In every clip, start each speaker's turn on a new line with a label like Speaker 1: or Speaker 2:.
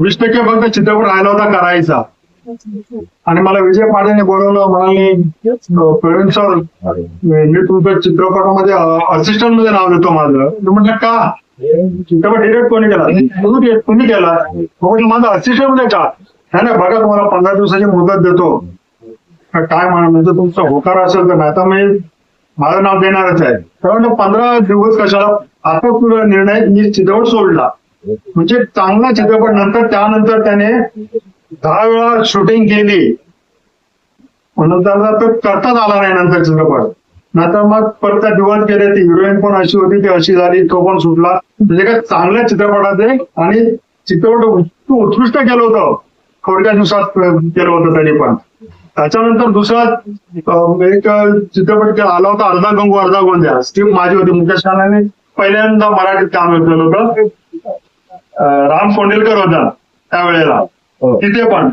Speaker 1: वीस टक्के फक्त चित्रपट राहिला होता करायचा. आणि मला विजय पाडेने बोलवलं म्हणाले प्रवीण सर मी तुमच्या चित्रपटामध्ये असिस्टंटमध्ये नाव देतो माझं. म्हटलं का? चित्रपट डिरेक्ट कोणी केला? तुम्ही केला. म्हटलं माझं असिस्टंटमध्ये का? नाही नाही बघा तुम्हाला पंधरा दिवसाची मुदत देतो. काय म्हणा म्हणजे तुमचा होकार असेल तर नाही तर मी माझं नाव देणारच आहे. कारण पंधरा दिवस कशाला आता तुझा निर्णय मी चित्रपट सोडला. म्हणजे चांगला चित्रपट नंतर त्यानंतर त्याने दहा वेळा शूटिंग केली. नंतर त्याला तो करताच आला नाही नंतर चित्रपट. नंतर मग परत दिवस गेले ती हिरोईन पण अशी होती ती अशी झाली तो पण सुटला. म्हणजे काय चांगल्या चित्रपटात आणि चित्रपट उत्कृष्ट केलं होतं. थोडक्या दिवसात केलं होतं त्यांनी पण. त्याच्यानंतर दुसरा एक चित्रपट केला- आला होता अर्धा गंगू अर्धा गोंद्या. स्टीम माझी होती मुकेश खानाने पहिल्यांदा मराठीत काम केलं होतं. राम कोंडेलकर होता त्यावेळेला. तिथे पण.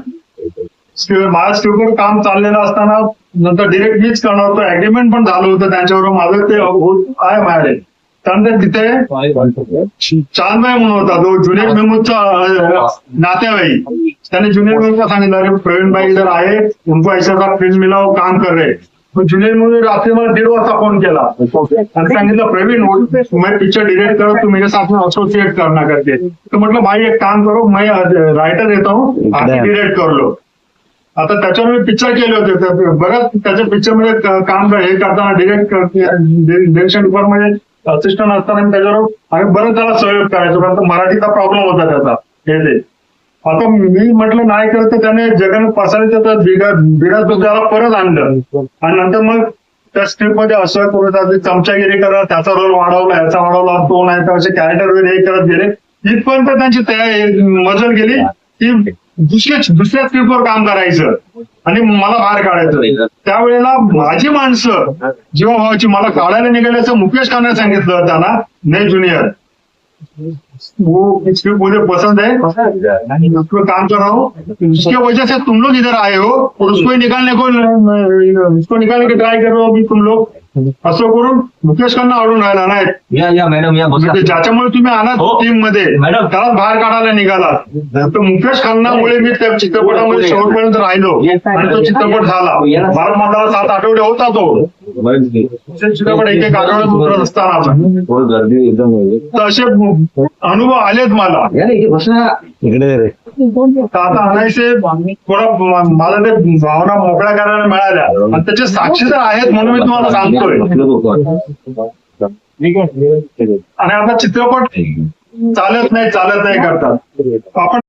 Speaker 1: माझ्या स्टीववर काम चाललेलं असताना नंतर डिरेक्ट मीच करणार होतो. अग्रीमेंट पण झालं होतं त्यांच्याबरोबर. माझं ते होत आहे माझ्याकडे. त्यानंतर तिथे चांदबाई म्हणून होता तो ज्युनियर मेमोचा अं, नातेवाईक. त्याने ज्युनियर मेमोला सांगितलं अरे प्रवीण भाई इधर आहे. उनको ऐसा फिल्म मिला वो काम कर रहे मेमो रात्री मला दीड वाजता फोन केला. आणि सांगितलं प्रवीण मैं पिक्चर डिरेक्ट करो तू मेरे साथ में एसोसिएट करना करके तो म्हटलं भाई एक काम करो मैं राइटर येतो हूँ डिरेक्ट कर लो आता त्याच्यावर मी पिक्चर केले होते तर बऱ्याच त्याच्या पिक्चरमध्ये काम हे करताना डिरेक्ट डिरेक्शन डिपार्टमेंट असिस्टंट असताना मी त्याच्यावर आणि बरं त्याला सहयोग करायचो कारण मराठीचा प्रॉब्लेम होता त्याचा हे ते. आता मी म्हटलं नाही करत तर त्याने जगन पसरायचं तर बिगा परत आणलं. आणि नंतर मग त्या स्क्रिप्टमध्ये असं करून चमचागिरी करा त्याचा रोल वाढवला याचा वाढवला तो नाही तर असे कॅरेक्टर वगैरे हे करत गेले. इथपर्यंत त्यांची तयारी मजल गेली की दुसऱ्या दुसऱ्या स्क्रिप्टवर काम करायचं. आणि मला बाहेर काढायचं. त्यावेळेला माझी माणसं जेव्हा व्हायची मला काढायला निघाल्याचं मुकेश खानने सांगितलं त्यांना नाही ज्युनियर. वो स्क्रिप्ट मुझे पसंद है उस पर काम कर रहा हूँ उसके वजह से तुम लोग इधर आए हो और उसको ही निकालने को उसको निकालने की ट्राय कर रहे हो अभी तुम लोग असं करून मुकेश खन्ना आवडून राहिला नाही
Speaker 2: या या मॅडम या
Speaker 1: म्हणजे ज्याच्यामुळे तुम्ही आलात
Speaker 2: हो.
Speaker 1: टीममध्ये
Speaker 2: मॅडम.
Speaker 1: त्याला बाहेर काढायला निघाला तर मुकेश खन्नामुळे मी त्या चित्रपटामध्ये शेवटपर्यंत राहिलो आणि तो चित्रपट झाला भारत माताला सात आठवडे होता तो असताना
Speaker 2: बहुत गर्दी एकदम
Speaker 1: असे अनुभव आलेत मला.
Speaker 2: इकडे
Speaker 1: आता आणायचे थोडा मला ते भावना मोकळ्या करायला मिळाल्या. आणि त्याचे साक्षीदार आहेत म्हणून मी तुम्हाला सांगतोय. आणि आता चित्रपट चालत नाही चालत नाही करतात. आपण